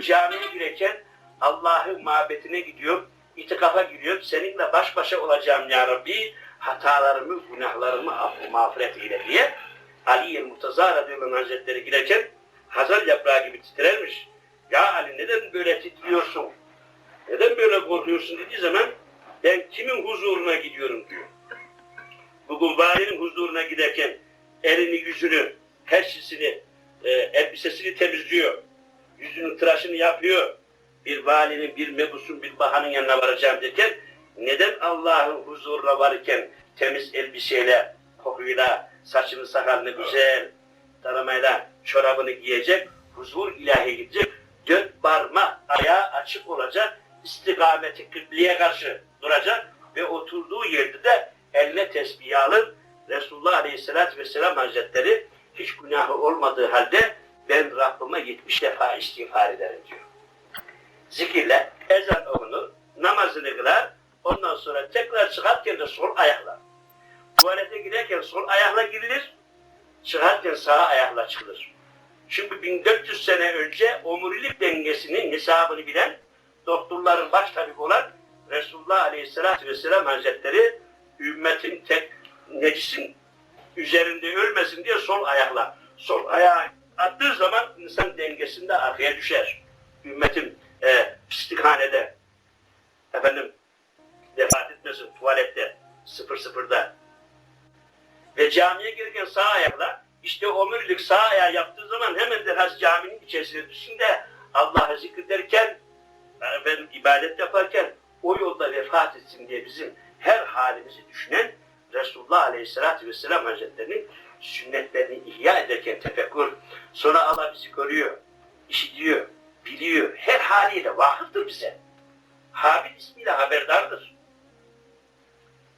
camiye girerken Allah'ın mabetine gidiyorum, itikafa giriyorum. Seninle baş başa olacağım ya Rabbi. Hatalarımı, günahlarımı affı mağfiret eyle diye Ali el-Murtaza radıyallahu hazretleri girerken hazar yaprağı gibi titrermiş. Ya Ali neden böyle titriyorsun? Neden böyle korkuyorsun dediği zaman ben kimin huzuruna gidiyorum diyor. Bugün valinin huzuruna giderken elini yüzünü, her şeysini, e, elbisesini temizliyor. Yüzünün tıraşını yapıyor. Bir valinin, bir mebusun, bir bahanın yanına varacağım derken neden Allah'ın huzuruna varırken temiz elbiseyle, kokuyla, saçını sakalını güzel taramayla çorabını giyecek, huzur ilahi gidecek, dört parmak ayağı açık olacak, istikameti kıbleye karşı duracak ve oturduğu yerde de eline tesbih alır. Resulullah Aleyhisselatü Vesselam Hazretleri hiç günahı olmadığı halde ben Rabbime 70 defa istiğfar ederim diyor. Zikirle ezan okunur, namazını kılar, ondan sonra tekrar çıkarken de sol ayakla. Tuvalete girerken sol ayakla girilir, çıkarken sağ ayakla çıkılır. Çünkü 1400 sene önce omurilik dengesinin hesabını bilen doktorların baş tabibi olan Resulullah Aleyhisselatü Vesselam Hazretleri ümmetin tek necisin üzerinde ölmesin diye sol ayakla sol ayağı attığı zaman insan dengesinde arkaya düşer. Ümmetin e, pislikhanede efendim vefat etmesin tuvalette sıfır sıfırda ve camiye girerken sağ ayakla işte omurilik sağ ayağı yaptığı zaman hemen derhal caminin içerisine düşsün de Allah'ı zikrederken ben ibadet yaparken o yolda vefat etsin diye bizim her halimizi düşünen Resulullah Aleyhisselatü Vesselam Hazretleri'nin sünnetlerini ihya ederken tefekkür sonra Allah bizi görüyor, işitiyor, biliyor. Her haliyle vakıftır bize. Habil ismiyle haberdardır.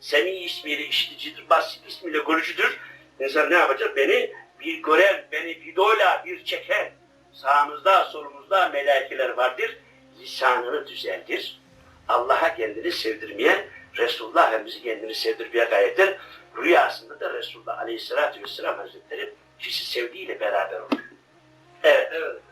Semi ismiyle işiticidir, basit ismiyle görücüdür. İnsan ne yapacak? Beni bir gören, beni videoyla bir çeken, sağımızda, solumuzda melaikeler vardır. Lisanını düzeltir. Allah'a kendini sevdirmeye, Resulullah Efendimiz'i kendini sevdirmeye gayret eder. Rüyasında da Resulullah Aleyhisselatü Vesselam Hazretleri kişi sevdiğiyle beraber olur. Evet. Evet.